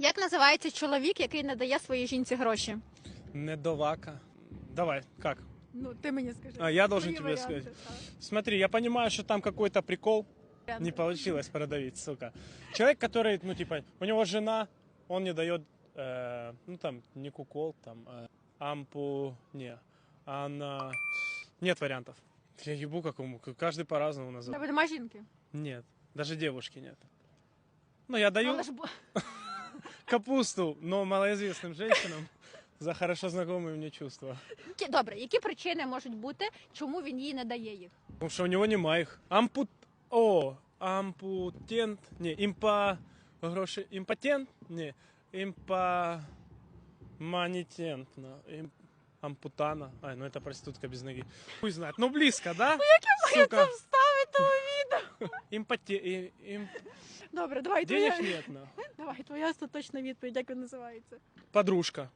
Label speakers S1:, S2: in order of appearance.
S1: Як називається чоловік, який не дає своїй жінці гроші?
S2: Недовака. Давай, как?
S1: Ну, ти мені скажи.
S2: А, я должен тебе сказать. Смотри, я понимаю, что там какой-то прикол. Не получилось продавить, сука. Человек, который, ну, типа, у него жена, он не дает, э, ну, там, не кукол, там, э, ампу, не, она... Нет вариантов. Я ебу какому, к- каждый по-разному называет.
S1: Тебе нема жінки.
S2: Нет, даже девушки нет. Ну, я даю
S1: Але ж бо-
S2: капусту, но малоизвестным женщинам за хорошо знакомые мне чувства.
S1: Які- Добре, які причини можуть бути, чому він їй не дає їх?
S2: Потому что у него нема их. Ампут... О, ампутент... Не, импа... Гроши... Импотент? Не, импа... Манитент. ну, им- Ампутана. Ай, ну это проститутка без ноги. Хуй знает. Ну близко, да? Ну Сука.
S1: вставити у відео.
S2: Импоте... и- им-
S1: Добре, давай
S2: Денег
S1: твоя,
S2: нет, на.
S1: давай твоя остаточна відповідь, як він називається.
S2: Подружка.